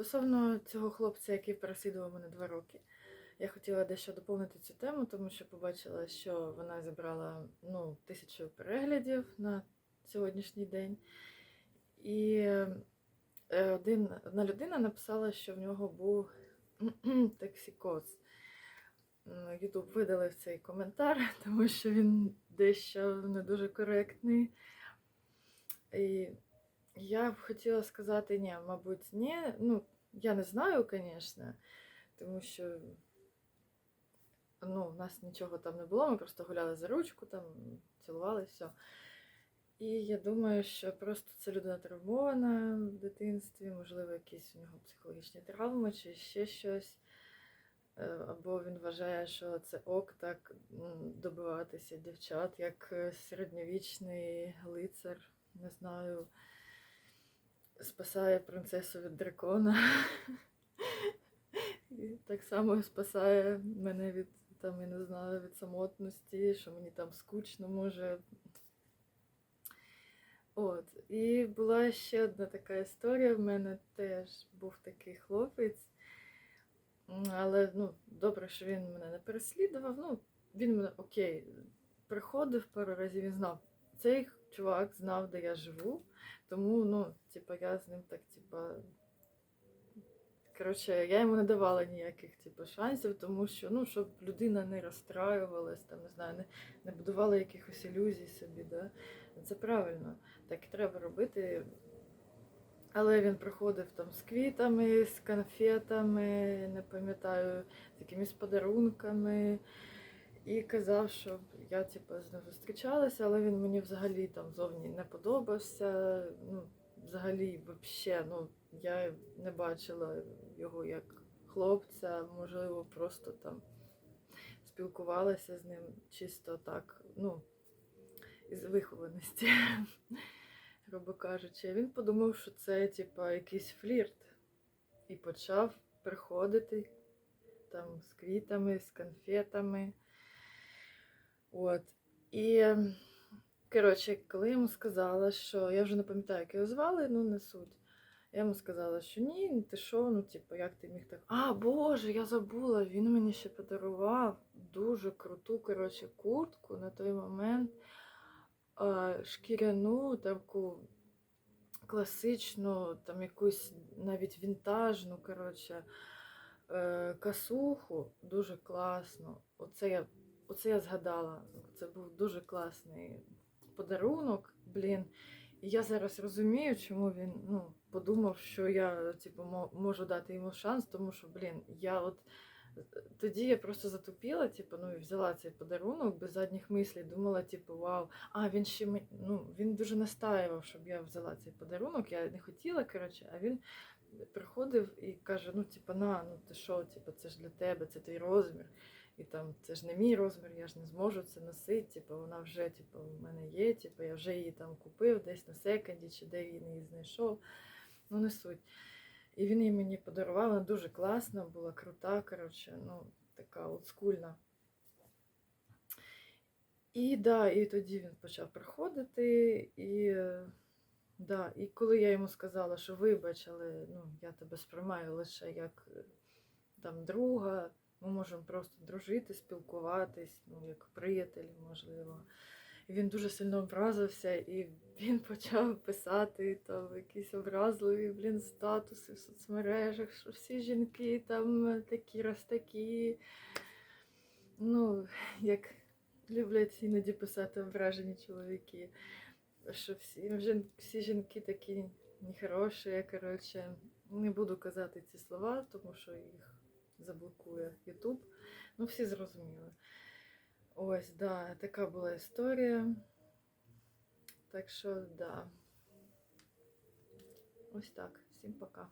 Стосовно цього хлопця, який переслідував мене два роки, я хотіла дещо доповнити цю тему, тому що побачила, що вона зібрала ну, тисячу переглядів на сьогоднішній день. І е, один, одна людина написала, що в нього був токсикоз. Ютуб видалив цей коментар, тому що він дещо не дуже коректний. І я б хотіла сказати, ні, мабуть, ні. Ну, я не знаю, звісно, тому що ну, у нас нічого там не було, ми просто гуляли за ручку, там цілували, все. І я думаю, що просто ця людина травмована в дитинстві, можливо, якісь у нього психологічні травми чи ще щось. Е, Або він вважає, що це ок так добиватися дівчат, як е, середньовічний лицар, не знаю, спасає принцесу від дракона. І так само спасає мене від там, я не знаю, від самотності, що мені там скучно може. От. І була ще одна така історія. В мене теж був такий хлопець. Але ну, добре, що він мене не переслідував. Ну, він мене окей, приходив пару разів, він знав. Цей чувак знав, де я живу. Тому, ну, типа, я з ним так, типа. Коротше, я йому не давала ніяких типу, шансів, тому що, ну, щоб людина не розстраювалась, там, не знаю, не, не будувала якихось ілюзій собі, да? це правильно, так і треба робити. Але він приходив там з квітами, з конфетами, не пам'ятаю, з якимись подарунками. І казав, що я типу, з ним зустрічалася, але він мені взагалі там зовні не подобався. Ну, взагалі, взагалі, ну, я не бачила його як хлопця, можливо, просто там спілкувалася з ним чисто так, ну, із вихованості, грубо кажучи. Він подумав, що це, типа, якийсь флірт. І почав приходити там з квітами, з конфетами. От. І, коротше, коли я йому сказала, що я вже не пам'ятаю, як його звали, ну не суть. Я йому сказала, що ні, ти що, ну типу, як ти міг так. А, Боже, я забула, він мені ще подарував дуже круту, коротше, куртку на той момент. Шкіряну, таку класичну, там якусь навіть вінтажну, коротше, е, касуху, дуже класно. Оце я, оце я згадала. Це був дуже класний подарунок, блін. І я зараз розумію, чому він ну, подумав, що я типу, можу дати йому шанс, тому що, блін, я от тоді я просто затупіла, типу, ну і взяла цей подарунок без задніх мислей, думала, типу, вау. А він ще ну, він дуже настаював, щоб я взяла цей подарунок. Я не хотіла, коротше, а він приходив і каже: ну, типу, на, ну ти що, типу, це ж для тебе, це твій розмір. І там це ж не мій розмір, я ж не зможу це носити. Типу, вона вже типу, в мене є, типу, я вже її там купив десь на секонді, чи де він її знайшов. Ну, не суть. І він її мені подарував, вона дуже класна, була крута, коротше, ну, така олдскульна. І да, і тоді він почав приходити, і, да, і коли я йому сказала, що вибач, але ну, я тебе сприймаю лише як е, там друга, ми можемо просто дружити, спілкуватись, ну, як приятелі, можливо. І він дуже сильно образився, і він почав писати там якісь образливі блін, статуси в соцмережах, що всі жінки там такі раз такі. Ну, як люблять іноді писати ображені чоловіки, що всі, всі жінки такі нехороші, коротше. Не буду казати ці слова, тому що їх заблокує Ютуб. Ну, всі зрозуміли. Ось, да, така була історія. Так що, да. Ось так. Всім пока.